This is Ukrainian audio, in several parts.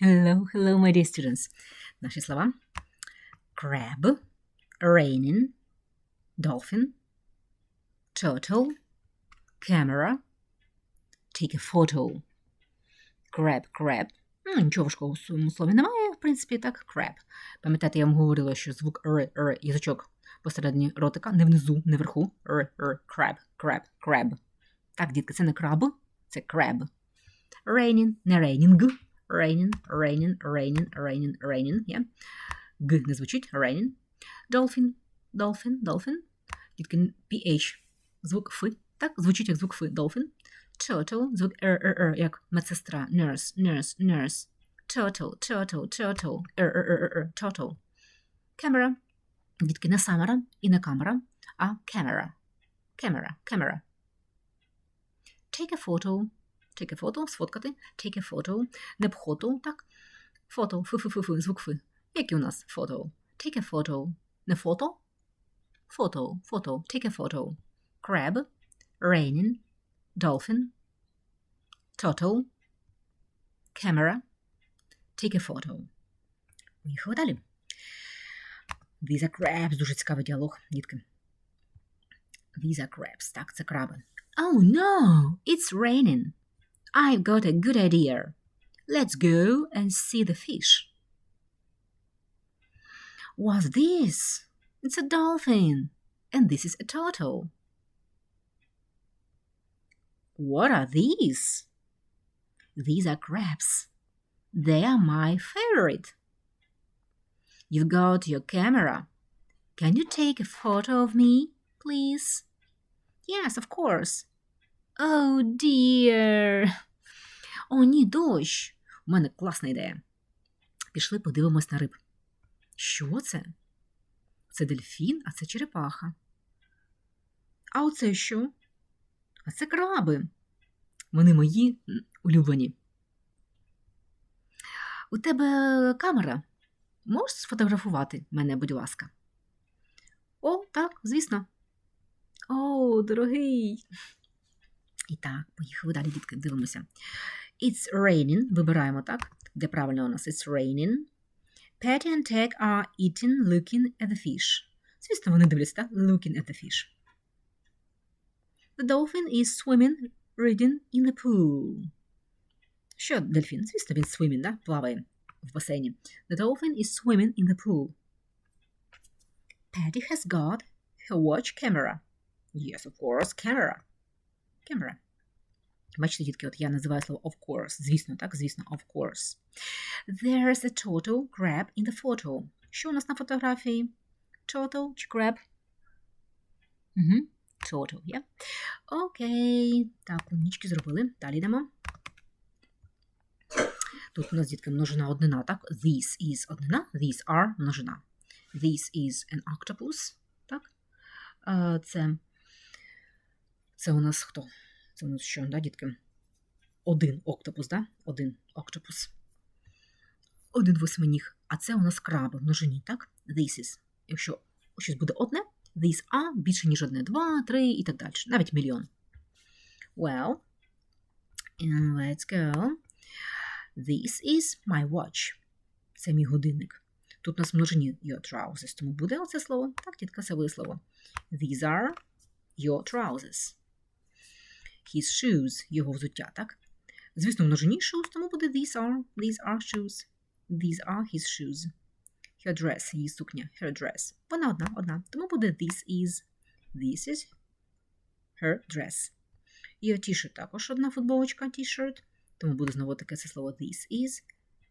Hello, hello, my dear students. Наші слова. Crab, raining, dolphin, turtle, camera, take a photo. Crab, crab. Ну, нічого важкого в своєму слові немає, в принципі, так, crab. Пам'ятаєте, я вам говорила, що звук р, р, язичок посередині ротика, не внизу, не вверху. Р, р, crab, crab, crab. Так, дітки, це не краб, це crab. Raining, не raining. Raining, raining, raining, raining, raining. Yeah. Г не звучить. Raining. Dolphin, dolphin, dolphin. Дітки, PH. Звук Ф. Так, звучить як звук Ф. Dolphin. Turtle. Звук Р, Р, Р, як медсестра. Nurse, nurse, nurse. Turtle, turtle, turtle. Р, Р, Р, Р, Р. Turtle. Camera. Дітки, не самера і не камера, а camera. Camera, camera. Take a photo. Take a photo, сфоткати. Take a photo. Не пхоту, так? Фото, фу-фу-фу-фу, звук фи. Які у нас фото? Take a photo. Не фото? Фото, фото. Take a photo. Crab. Raining. Dolphin. Turtle. Camera. Take a photo. Поїхали далі. These are crabs. Дуже цікавий діалог, дітки. These are crabs. Так, це краби. Oh no, it's raining. I've got a good idea. Let's go and see the fish. What's this? It's a dolphin. And this is a turtle. What are these? These are crabs. They are my favorite. You've got your camera. Can you take a photo of me, please? Yes, of course. Oh, dear. О, ні, дощ. У мене класна ідея. Пішли подивимось на риб. Що це? Це дельфін, а це черепаха. А оце що? А це краби. Вони мої улюблені. У тебе камера. Можеш сфотографувати мене, будь ласка? О, так, звісно. О, дорогий. І так, поїхали далі, дітки, дивимося. It's raining. Вибираємо так. Де правильно у нас? It's raining. Patty and Tag are eating, looking at the fish. Звісно, вони дивляться, так? Looking at the fish. The dolphin is swimming, reading in the pool. Що дельфін? Звісно, він swimming, да? плаває в басейні. The dolphin is swimming in the pool. Patty has got her watch camera. Yes, of course, camera. Camera. Бачите, дітки, от я називаю слово of course. Звісно, так, звісно, of course. There's a turtle crab in the photo. Що у нас на фотографії? Turtle чи crab? Угу. Turtle, yeah. Окей. Так, умнічки зробили. Далі йдемо. Тут у нас, дітки, множина однина, так? This is однина, these are множина. This is an octopus, так? Е, Це, це у нас хто? Це у нас що, да, дітки? Один октопус, да? Один октопус. Один восьминіг. А це у нас краби в множині, так? This is. Якщо щось буде одне, these are більше, ніж одне. Два, три і так далі. Навіть мільйон. Well, let's go. This is my watch. Це мій годинник. Тут у нас множині your trousers, тому буде оце слово. Так, тітка, це буде слово. These are your trousers. His shoes, його взуття, так? Звісно, в множині shoes, тому буде these are, these are shoes. These are his shoes. Her dress, її сукня, her dress. Вона одна, одна. Тому буде this is, this is her dress. Your t-shirt також одна футболочка, t-shirt. Тому буде знову таке це слово this is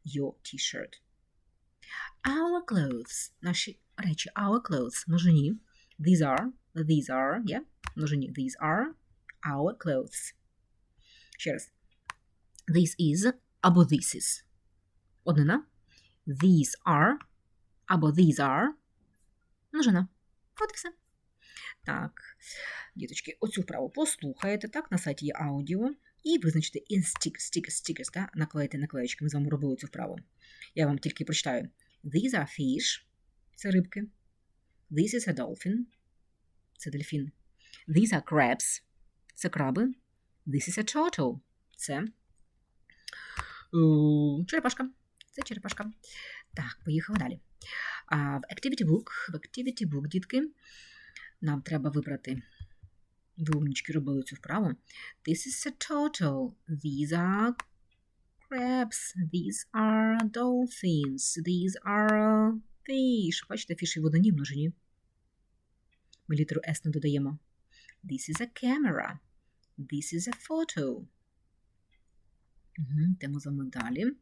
your t-shirt. Our clothes. Наші речі our clothes. Множині. These are, these are, yeah? Множині. These are our clothes. Ще раз. This is або this is. Однина. These are або these are. Множина. От і все. Так, діточки, оцю вправу послухаєте, так, на сайті є аудіо. І визначите in stickers, stickers, stickers, так, наклеїти наклеєчки. Ми з вами робили цю вправу. Я вам тільки прочитаю. These are fish. Це рибки. This is a dolphin. Це дельфін. These are crabs. Це краби. This is a turtle. Це е, черепашка. Це черепашка. Так, поїхали далі. В Activity Book, в Activity Book, дітки, нам треба вибрати. Ви умнічки робили цю вправу. This is a turtle. These are crabs. These are dolphins. These are fish. Бачите, фіші в одній множині. Ми літеру S не додаємо. This is a camera. This is a photo. Угу, Йдемо з вами далі.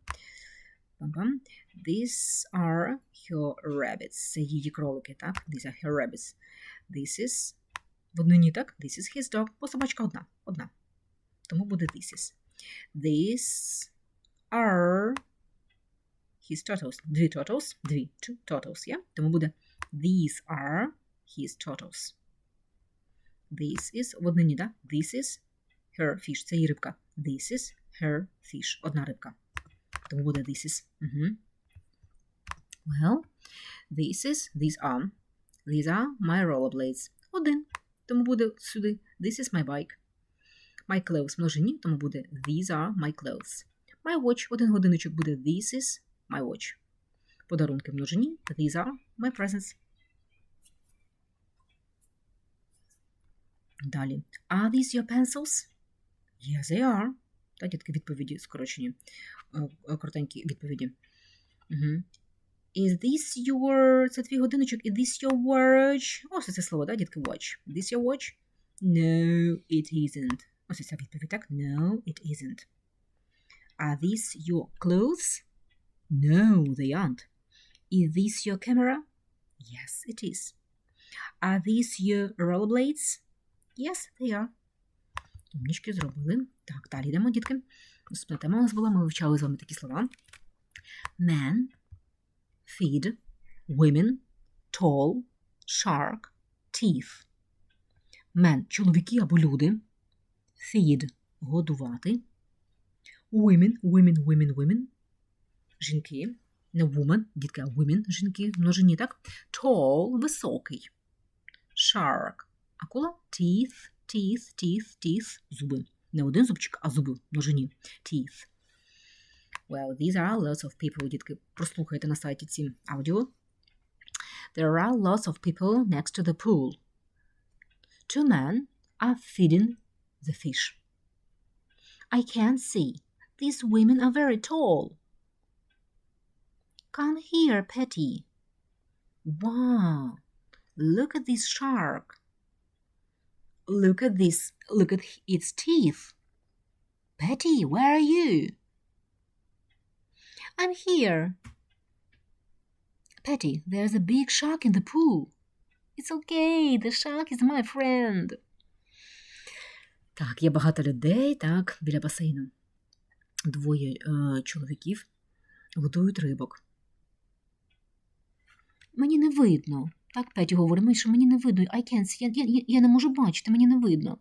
Пам-пам. These are her rabbits. Це її кролики, так? These are her rabbits. This is в однині, так? This is his dog. Бо собачка одна. Одна. Тому буде this is. These are his turtles. Дві turtles. Дві. Two turtles, yeah? Тому буде these are his turtles. This is в однині, так? This is her fish. Це її рибка. This is her fish. Одна рибка. Тому буде this is. Угу. Well, this is, these are. These are my rollerblades. Один. Тому буде сюди this is my bike. My clothes множині, тому буде these are my clothes. My watch, один годиночок буде this is my watch. Подарунки множині, these are my presents. Далі. Are these your pencils? Yes, they are. Та дітки відповіді скорочені. Е, Коротенькі відповіді. Угу. Is this your... Це твій годиночок. Is this your watch? Ось це слово, да, дітки, watch. Is this your watch? No, it isn't. Ось ця відповідь, так? No, it isn't. Are these your clothes? No, they aren't. Is this your camera? Yes, it is. Are these your rollerblades? Yes, they are. Умнічки зробили. Так, далі йдемо, дітки. Наступна тема у нас була, ми вивчали з вами такі слова. Man, feed, women, tall, shark, teeth. Men – чоловіки або люди. Feed – годувати. Women, women, women, women. Жінки. Не woman, дітки, а women, жінки, множині, так? Tall – високий. Shark – акула. Teeth, teeth, teeth, teeth – зуби. Не один зубчик, а зуби, множині. Teeth. Well, these are lots of people, дітки. Прослухайте на сайті ці аудіо. There are lots of people next to the pool. Two men are feeding the fish. I can't see. These women are very tall. Come here, Petty. Wow. Look at this shark. Look at this. Look at its teeth. Petty, where are you? I'm here. Petty, there's a big shark in the pool. It's okay, the shark is my friend. Так, є багато людей, так, біля басейну. Двоє е, чоловіків годують рибок. Мені не видно. Так, Петі говорить, мені, що мені не видно. I can't see. Я, я, я не можу бачити, мені не видно.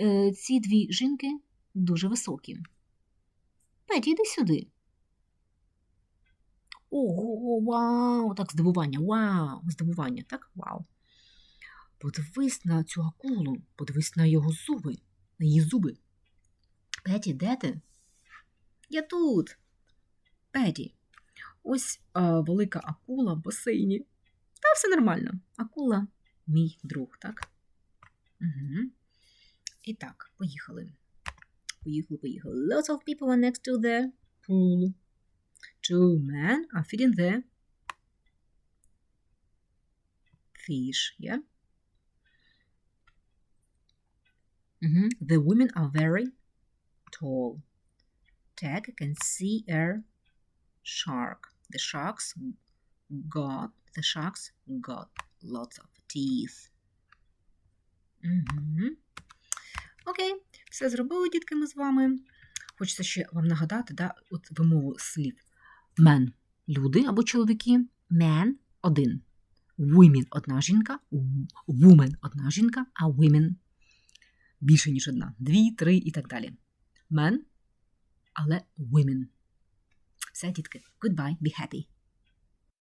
Е, ці дві жінки дуже високі. Петі, йди сюди. Ого, вау! Так, здивування, вау! Здивування, так? Вау. Подивись на цю акулу, подивись на його зуби, на її зуби. Петі, де ти? Я тут. Петі, ось а, велика акула в басейні. Та все нормально. Акула мій друг, так? Угу. І так, поїхали. Поїхали, поїхали. Lots of people are next to the pool. Two men are feeding the fish, yeah? Mhm. The women are very tall. Tag can see a shark. The sharks got the sharks got lots of teeth. Угу. Окей, все зробили, дітки, ми з вами. Хочеться ще вам нагадати, да, от вимову слів. Men – люди або чоловіки. Man – один. Women – одна жінка. Woman – одна жінка, а women – більше, ніж одна. Дві, три і так далі. Men, але women. Все, дітки. Goodbye, be happy.